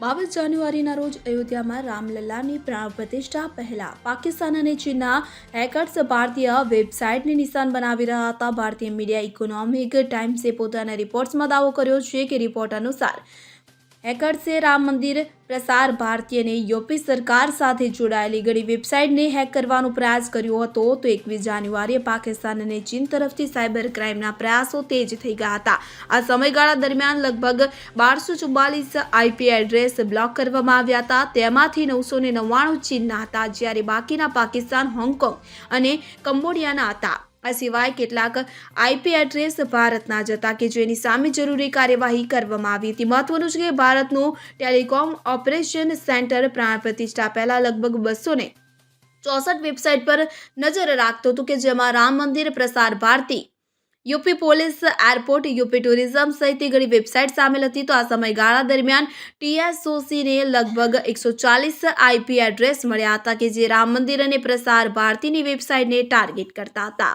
બાવીસ જાન્યુઆરીના રોજ અયોધ્યામાં રામલલ્લાની પ્રાણ પ્રતિષ્ઠા પહેલા પાકિસ્તાન અને ચીનના હેકર્સ ભારતીય વેબસાઇટને નિશાન બનાવી રહ્યા હતા. ભારતીય મીડિયા ઇકોનોમિક ટાઈમ્સે પોતાના રિપોર્ટ્સમાં દાવો કર્યો છે કે રિપોર્ટ અનુસાર હેકર્સે રામ મંદિર, પ્રસાર ભારતી અને યુપી સરકાર સાથે જોડાયેલી ઘણી વેબસાઇટને હેક કરવાનો પ્રયાસ કર્યો હતો. તો એકવીસ જાન્યુઆરીએ પાકિસ્તાન અને ચીન તરફથી સાયબર ક્રાઇમના પ્રયાસો તેજ થઈ ગયા હતા. આ સમયગાળા દરમિયાન લગભગ બારસો ચુમ્માલીસ આઈપી એડ્રેસ બ્લોક કરવામાં આવ્યા હતા. તેમાંથી નવસો નવ્વાણું ચીનના હતા, જ્યારે બાકીના પાકિસ્તાન, હોંગકોંગ અને કંબોડિયાના હતા. આ સિવાય કેટલાક આઈપી એડ્રેસ ભારતના જ હતા કે જેની સામે જરૂરી કાર્યવાહી કરવામાં આવી હતી. મહત્વનું છે કે ભારતનું ટેલિકોમ ઓપરેશન સેન્ટર પ્રાણ પ્રતિષ્ઠા પહેલા લગભગ બસો ને ચોસઠ વેબસાઇટ પર નજર રાખતું હતું કે જેમાં Ram Mandir, Prasar Bharati, UP police, airport, UP tourism સહિતની ઘણી વેબસાઇટ સામેલ હતી. તો આ સમયગાળા દરમિયાન ટીએસઓસીને લગભગ એકસો ચાલીસ આઈપી એડ્રેસ મળ્યા હતા કે જે રામ મંદિર અને પ્રસાર ભારતીની વેબસાઇટને ટાર્ગેટ કરતા હતા.